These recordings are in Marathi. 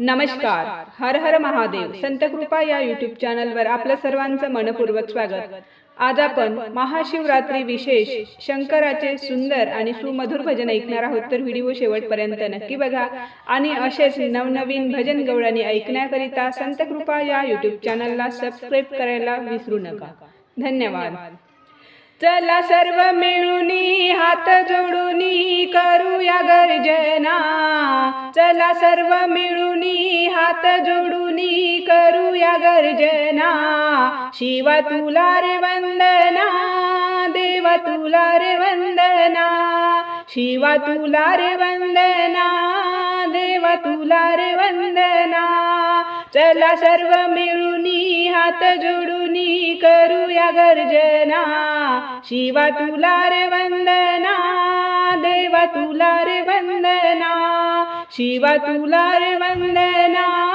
नमस्कार. हर हर महादेव. संत कृपा या युट्यूब चॅनलवर आपलं सर्वांचं मनपूर्वक स्वागत. आज आपण महाशिवरात्री विशेष शंकराचे सुंदर आणि सुमधुर भजन ऐकणार आहोत. तर व्हिडिओ शेवटपर्यंत नक्की बघा आणि असेच नवनवीन भजन गवळणी ऐकण्याकरिता संत कृपा या युट्यूब चॅनलला सबस्क्राईब करायला विसरू नका. धन्यवाद. चला सर्व मिळून हात जोडून करूया गर्जना. चला सर्व मिळूनी हात जोडूनी करूया गर्जना. शिवा तुला रे वंदना देव तुला रे वंदना. शिवा तुला रे वंदना देव तुला रे वंदना. चला सर्व मिळूनी हात जोडूनी करूया गर्जना. शिवा तुला रे वंदना देव तुला रे वंदना. शिवा तुला रे वंदना.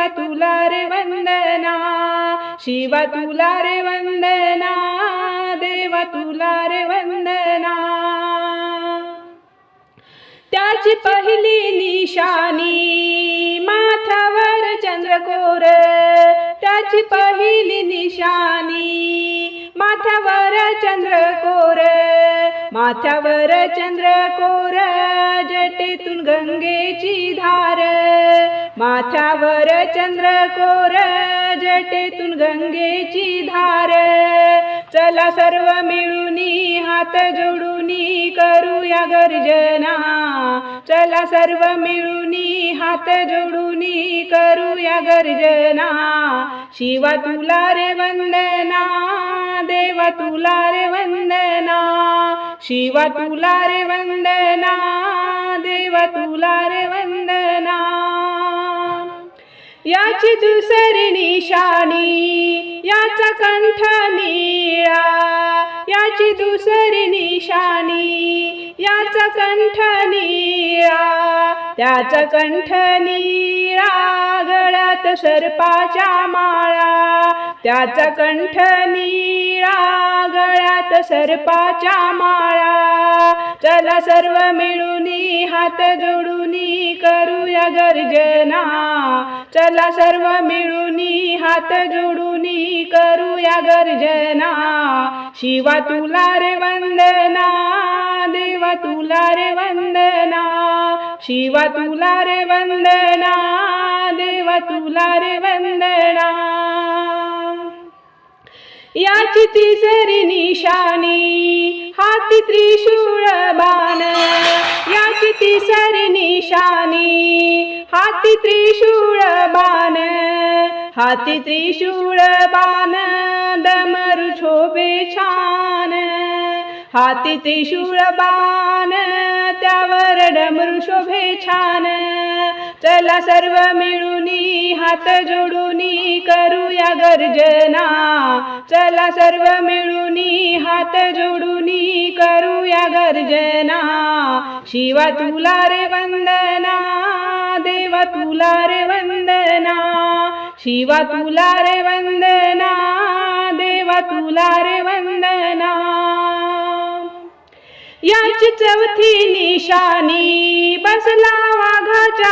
देवा तुला रे वंदना शिवा तुला रे वंदना देवा तुला रे वंदना. त्याची पहिली निशानी माथावर चंद्रकोर त्याची पहिली निशानी माथावर चंद्रकोर माथ्यावर चंद्रकोर जटेतून गंगेची धार. माथ्यावर चंद्रकोर जटेतून गंगेची धार. चला सर्व मिळूनी हात जोडूनी करूया गर्जना. चला सर्व मिळूनी हात जोडूनी करूया गर्जना. शिवा तुला रे वंदना देवा तुला रे वंदना. शिवा तुला रे वंदना देवा तुला रे वंदना. याची दुसरी निशाणी याचा कंठ निळा. याची दुसरी निशाणी याचा कंठ निळा. त्याचा कंठ निळा गळ्यात सर्पाच्या माळा. त्याचा कंठ निळा गळ्यात सर्पाच्या माळा. चला सर्व मिळूनी हात जोडूनी करूया गर्जना. चला सर्व मिळूनी हात जोडूनी करूया गर्जना. शिवा तुला रे वंदना देवा तुला रे वंदना. शिवा तुला रे वंदना देवा तुला रे वंदना. याची तिसरी निशाणी हाती त्रिशूळ बाण. याची तिसरी निशाणी हाती त्रिशूळ बाण. हाती त्रिशूळ बाण डमरू शोभे छान. हाती त्रिशूळ बाण त्यावर डमरू शोभे छान. चला सर्व मिळून हात जोडून करूया गर्जना. चला सर्व मिळून हात जोडून करूया गर्जना. शिवा तुला रे वंदना देवा तुला रे वंदना. शिवा तुला रे वंदना देवा तुला रे वंदना. याची चौथी निशानी बसला वाघाच्या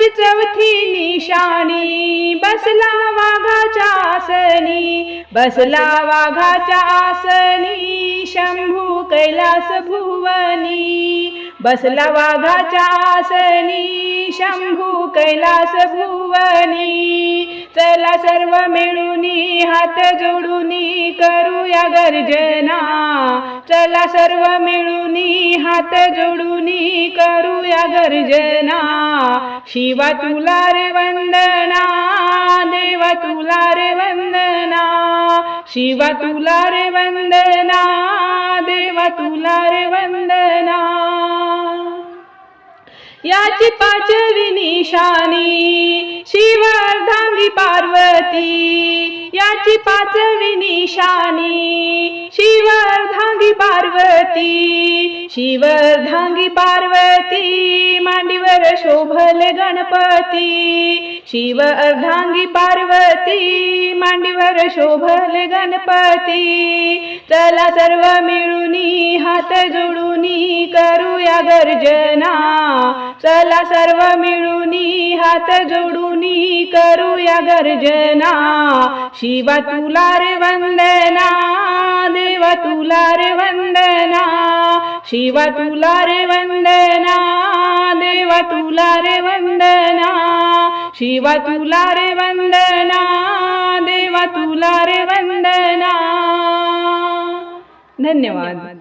आसनी चौथी निशाणी. बसला वाघाच्या आसनी. बसला वाघाच्या आसनी. शंभू कैलास भुवनी बसला वाघाच्या आसनी शंभू कैलास भुवनी चला सर्व मिळून हात जोडूनी करूया गर्जना चला सर्व मिळून हात जोडूनी करूया गर्जना शिवा तुला रे वंदना देवा तुला रे वंदना शिवा तुला रे वंदना तुला रे वंदना. याची पाचवी निशाणी शिवर्धांगी पार्वती. याची पाचवी निशाणी शिवर्धांगी पार्वती. शिवर्धांगी पार्वती मांडीवर शोभल गणपती. शिव अर्धांगी पार्वती मांडीवर शोभल गणपती. चला सर्व मिळून हात जोडूनी करूया गर्जना. चला सर्व मिळूनी हात जोडूनी करूया गर्जना. शिवा तुला रे वंदना देवा तुला रे वंदना. शिवा तुला रे वंदना देवा तुला रे वंदना. शिवा तुला रे वंदना देवा तुला रे वंदना. धन्यवाद.